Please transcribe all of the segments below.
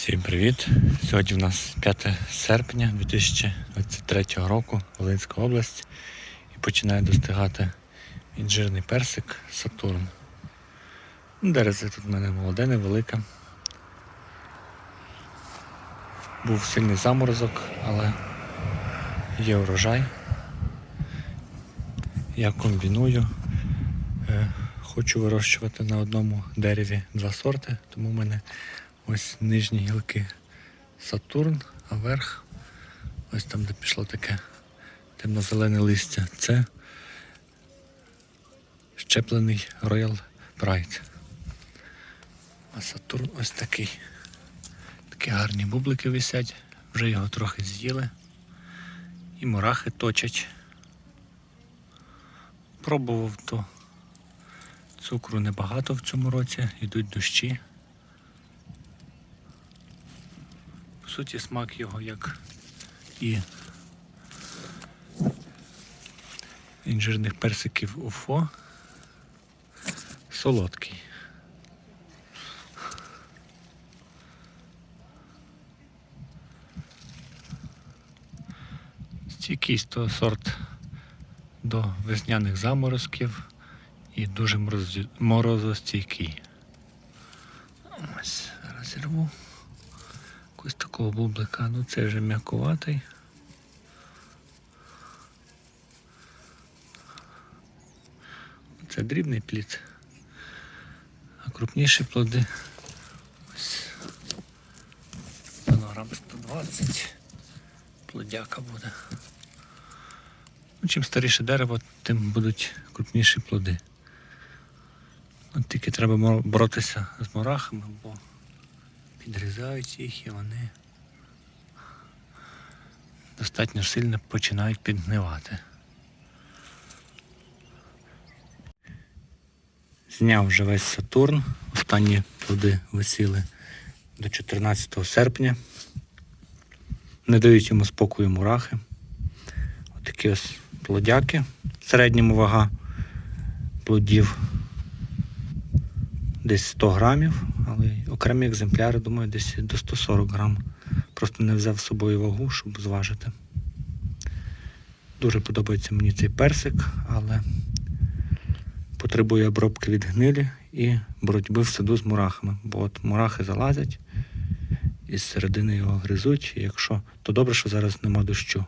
Всім привіт! Сьогодні в нас 5 серпня 2023 року, Волинська область. І починає достигати інжирний персик Сатурн. Ну, Дерево тут в мене молоде, невелике. Був сильний заморозок, але є урожай. Я комбіную. Е, Хочу вирощувати на одному дереві два сорти, тому в мене ось нижні гілки Сатурн, а верх, ось там, де пішло таке темно-зелене листя, це щеплений Royal Pride. А Сатурн ось такий. Такі гарні бублики висять, вже його трохи з'їли. І мурахи точать. Пробував то цукру небагато в цьому році, йдуть дощі. Суті, смак його як і інжирних персиків Уфо. Солодкий. Стійкийсь то сорт до весняних заморозків і дуже морозостійкий. Ось, розірву. Якось такого бублика, ну це вже м'якуватий. Це дрібний плід. А крупніші плоди. Ось. Кілограм 120. Плодяка буде. Ну, чим старіше дерево, тим будуть крупніші плоди. От тільки треба боротися з мурахами, бо підрізають їх і вони достатньо сильно починають підгнивати. Зняв вже весь Сатурн. Останні плоди висіли до 14 серпня. Не дають йому спокою мурахи. Отакі ось плодяки. В середньому вага плодів десь 100 грамів, але окремі екземпляри, думаю, десь до 140 грам. Просто не взяв з собою вагу, щоб зважити. Дуже подобається мені цей персик, але потребує обробки від гнилі і боротьби в саду з мурахами. Бо от мурахи залазять і з середини його гризуть. І якщо, то добре, що зараз нема дощу.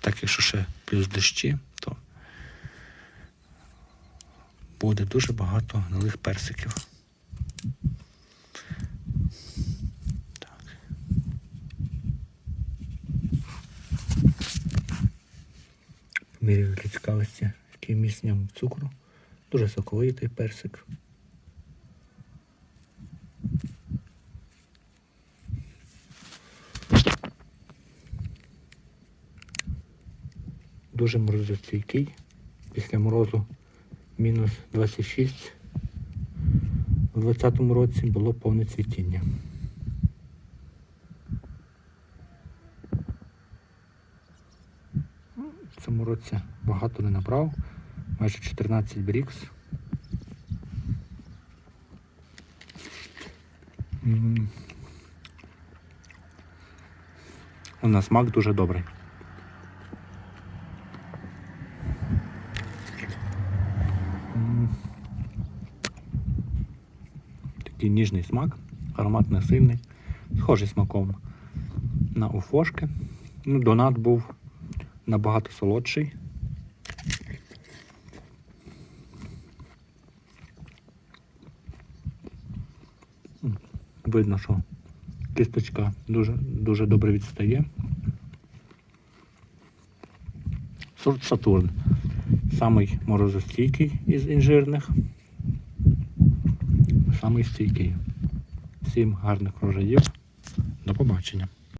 Так, якщо ще плюс дощі, то буде дуже багато гнилих персиків. Так. Поміряю для цікавості, який міст ньому цукру. Дуже соковитий персик. Дуже морозостійкий. Після морозу мінус 26. У 2020 році було повне цвітіння. В цьому році багато не набрав, майже 14 брікс. У нас смак дуже добрий. Такий ніжний смак, аромат не сильний, схожий смаком на уфошки. Ну, донат був набагато солодший. Видно, що кісточка дуже, дуже добре відстає. Сорт Сатурн. Самий морозостійкий із інжирних. Самий стійкий. Всім гарних врожаїв. До побачення.